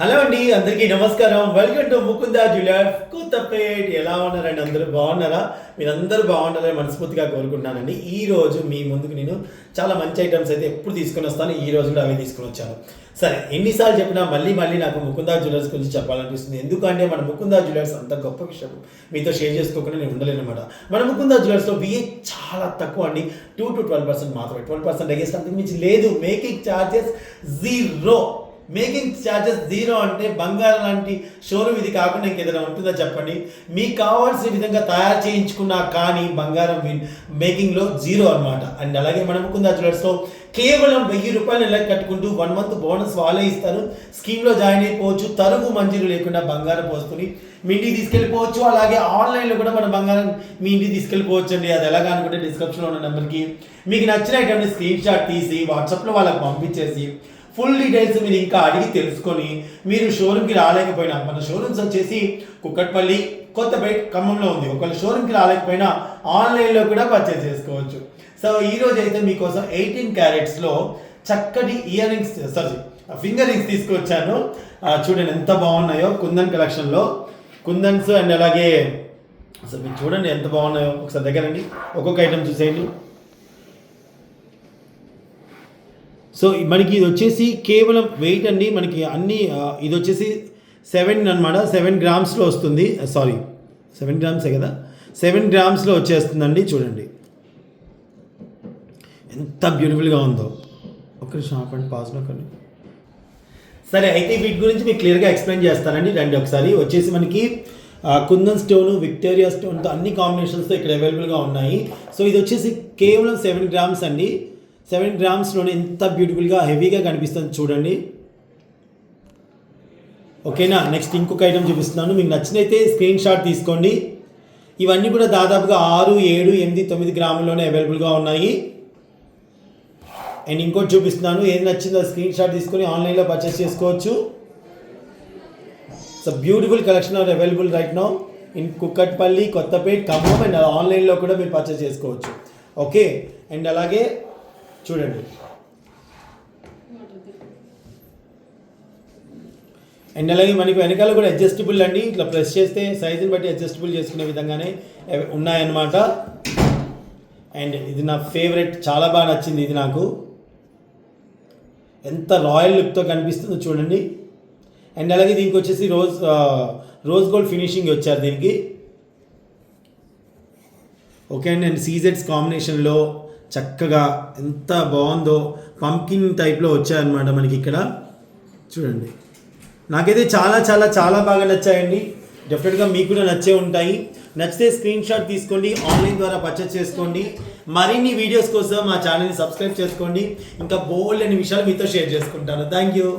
Hello అండి అందరికీ నమస్కారం. Welcome to Mukunda jewellers Kothapet ఎలా ఉన్నారండి అందరూ? బాగున్నారా? మీరందరూ బాగుండాలని మనస్ఫూర్తిగా కోరుకుంటున్నానండి. ఈ రోజు మీ ముందుకు నేను చాలా మంచి ఐటమ్స్ అయితే ఎప్పుడు తీసుకొని వస్తాను. ఈ రోజు కూడా అవి తీసుకొని వచ్చాను. సరే ఎన్నిసార్లు చెప్పినా మళ్ళీ మళ్ళీ నాకు ముకుందా జ్యువెలర్స్ గురించి చెప్పాలనిపిస్తుంది. ఎందుకంటే మన ముకుందా జ్యువెలర్స్ అంత గొప్ప విషయం. మీతో షేర్ చేసుకోకుండా నేను ఉండలేను అనమాట మన ముకుందా జ్యువెలర్స్లో బిఏ చాలా తక్కువ అండి. టూ టు ట్వెల్వ్ పర్సెంట్ మాత్రమే. ట్వెల్వ్ పర్సెంట్ అగేస్ట్ అంతకు మించి లేదు. Making charges zero making charges zero అంటే బంగారం లాంటి షోరూమ్ ఇది కాకుండా ఇంకేదైనా ఉంటుందో చెప్పండి? మీకు కావాల్సిన విధంగా తయారు చేయించుకున్నా కానీ బంగారం మేకింగ్లో జీరో అన్నమాట. అండ్ అలాగే మనం కుందా జ్యువెలర్స్లో కేవలం వెయ్యి రూపాయలు నెలకు కట్టుకుంటూ వన్ మంత్ బోనస్ వాళ్ళే ఇస్తారు. స్కీమ్లో జాయిన్ అయిపోవచ్చు. తరుగు మంజూరు లేకుండా బంగారం పోసుకుని మీ ఇంటికి తీసుకెళ్ళిపోవచ్చు. అలాగే ఆన్లైన్లో కూడా మన బంగారం మీ ఇంటికి తీసుకెళ్ళిపోవచ్చు అండి అది ఎలాగా అనుకుంటే డిస్క్రిప్షన్లో ఉన్న నెంబర్కి మీకు నచ్చిన ఐటమ్ని స్క్రీన్ షాట్ తీసి వాట్సాప్లో వాళ్ళకి పంపించేసి ఫుల్ డీటెయిల్స్ మీరు ఇంకా అడిగి తెలుసుకొని మీరు షోరూమ్కి రాలేకపోయినా మన షోరూమ్స్ వచ్చేసి కుక్కట్పల్లి కొత్తపేట ఖమ్మంలో ఉంది. ఒకవేళ షోరూమ్కి రాలేకపోయినా ఆన్లైన్లో కూడా పర్చేస్ చేసుకోవచ్చు. సో ఈ రోజు అయితే మీకోసం ఎయిటీన్ క్యారెట్స్లో చక్కటి ear rings sorry finger rings తీసుకొచ్చాను. చూడండి ఎంత బాగున్నాయో కుందన్ కలెక్షన్లో. కుందన్స్ అండ్ అలాగే అసలు మీరు చూడండి ఎంత బాగున్నాయో. ఒకసారి దగ్గరండి ఒక్కొక్క ఐటెం చూసేయండి. సో మనకి ఇది వచ్చేసి కేవలం వెయిట్ అండి. మనకి అన్ని ఇది వచ్చేసి సెవెన్ అనమాట సెవెన్ గ్రామ్స్లో వస్తుంది. సారీ సెవెన్ గ్రామ్సే కదా? సెవెన్ గ్రామ్స్లో వచ్చేస్తుందండి. చూడండి. ఎంత బ్యూటిఫుల్గా ఉందో. ఒకరి షాప్ అండ్ పాస్లో కానీ సరే అయితే వీటి గురించి మీకు క్లియర్గా ఎక్స్ప్లెయిన్ చేస్తానండి. రండి ఒకసారి. వచ్చేసి మనకి కుందన్ స్టోన్ విక్టోరియా స్టోన్తో అన్ని కాంబినేషన్స్తో ఇక్కడ అవైలబుల్గా ఉన్నాయి. సో ఇది వచ్చేసి కేవలం సెవెన్ గ్రామ్స్ అండి. సెవెన్ గ్రామ్స్లోనే ఎంత బ్యూటిఫుల్గా హెవీగా కనిపిస్తుంది చూడండి. ఓకేనా? నెక్స్ట్ ఇంకొక ఐటమ్ చూపిస్తున్నాను. మీకు నచ్చినైతే స్క్రీన్ షాట్ తీసుకోండి. ఇవన్నీ కూడా దాదాపుగా ఆరు ఏడు ఎనిమిది తొమ్మిది గ్రాముల్లోనే అవైలబుల్గా ఉన్నాయి. అండ్ ఇంకోటి చూపిస్తున్నాను. ఏది నచ్చిందో స్క్రీన్ షాట్ తీసుకొని ఆన్లైన్లో పర్చేస్ చేసుకోవచ్చు. So beautiful collection are available right now in Kukatpally Kothapet Khammam and ఆన్లైన్లో కూడా మీరు పర్చేస్ చేసుకోవచ్చు. ఓకే అండ్ అలాగే చూడండి. అండ్ అలాగే మనకి వెనకాల కూడా అడ్జస్టబుల్ అండి. ఇట్లా ప్రెస్ చేస్తే సైజుని బట్టి అడ్జస్టబుల్ చేసుకునే విధంగానే ఉన్నాయన్నమాట. అండ్ ఇది నా ఫేవరెట్ చాలా బాగా నచ్చింది ఇది నాకు. ఎంత రాయల్ లుక్తో కనిపిస్తుందో చూడండి. అండ్ అలాగే దీనికి వచ్చేసి రోజ్ రోజ్ గోల్డ్ ఫినిషింగ్ వచ్చారు దీనికి. ఓకే అండి. అండ్ సీజెడ్స్ కాంబినేషన్లో చక్కగా ఎంత బాగుందో పంకిన్ టైప్లో వచ్చాయన్నమాట మనకి ఇక్కడ. చూడండి. నాకైతే చాలా చాలా చాలా బాగా నచ్చాయండి. డెఫినెట్గా మీకు కూడా నచ్చే ఉంటాయి. నచ్చితే స్క్రీన్ షాట్ తీసుకోండి ఆన్లైన్ ద్వారా పర్చేస్ చేసుకోండి. మరిన్ని వీడియోస్ కోసం మా ఛానల్ని సబ్స్క్రైబ్ చేసుకోండి. ఇంకా బోల్డ్ అనే విషయాలు మీతో షేర్ చేసుకుంటాను. Thank you